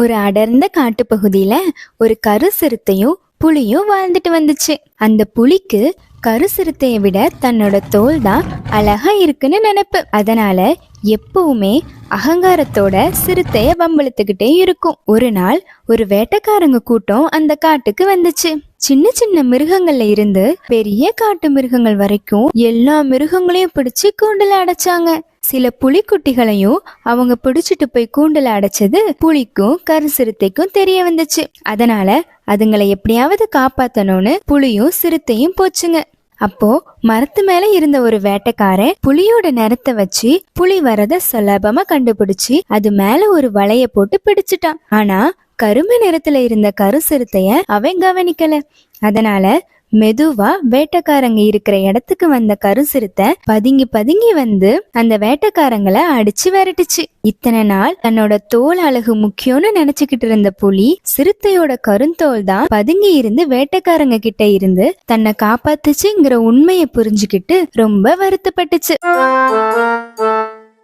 ஒரு அடர்ந்த காட்டுப்பகுதியில ஒரு கரு சிறுத்தையும் புலியும் வாழ்ந்துட்டு வந்துச்சு. அந்த புலிக்கு கரு சிறுத்தையை விட தன்னோட தோல் தான் அழகா இருக்குன்னு நினைப்பு. அதனால எப்பவுமே அகங்காரத்தோட சிறுத்தைய வம்பிழுத்துக்கிட்டே இருக்கும். ஒரு நாள் ஒரு வேட்டைக்காரங்க கூட்டம் அந்த காட்டுக்கு வந்துச்சு. சின்ன சின்ன மிருகங்கள்ல இருந்து பெரிய காட்டு மிருகங்கள் வரைக்கும் எல்லா மிருகங்களையும் பிடிச்சு கூண்டுல அடைச்சாங்க. சில புலிக்குட்டிகளையும் அவங்க பிடிச்சிட்டு போய் கூண்டுல அடைச்சது புலிக்கும் கரு சிறுத்தைக்கும் தெரிய வந்துச்சு. அதனால அதுங்களை எப்படியாவது காப்பாத்தணும்னு புலியும் சிறுத்தையும் போச்சுங்க. அப்போ மரத்து மேல இருந்த ஒரு வேட்டைக்காரன் புலியோட நிறத்தை வச்சு புலி வரத சுலபமா கண்டுபிடிச்சு அது மேல ஒரு வலைய போட்டு பிடிச்சிட்டான். ஆனா கரும்பு நிறத்துல இருந்த கரு சிறுத்தைய அவன் கவனிக்கல. அதனால மெதுவா வேட்டைக்காரங்க இருக்கிற இடத்துக்கு வந்த கரு சிறுத்தை பதுங்கி பதுங்கி வந்து அந்த வேட்டைக்காரங்களை அடிச்சு விரட்டுச்சு. இத்தனை நாள் தன்னோட தோல் அழகு முக்கியம்னு நினைச்சுக்கிட்டு இருந்த புலி சிறுத்தையோட கருந்தோல் தான் பதுங்கி இருந்து வேட்டைக்காரங்க கிட்ட இருந்து தன்னை காப்பாத்துச்சுங்கிற உண்மையை புரிஞ்சுக்கிட்டு ரொம்ப வருத்தப்பட்டுச்சு.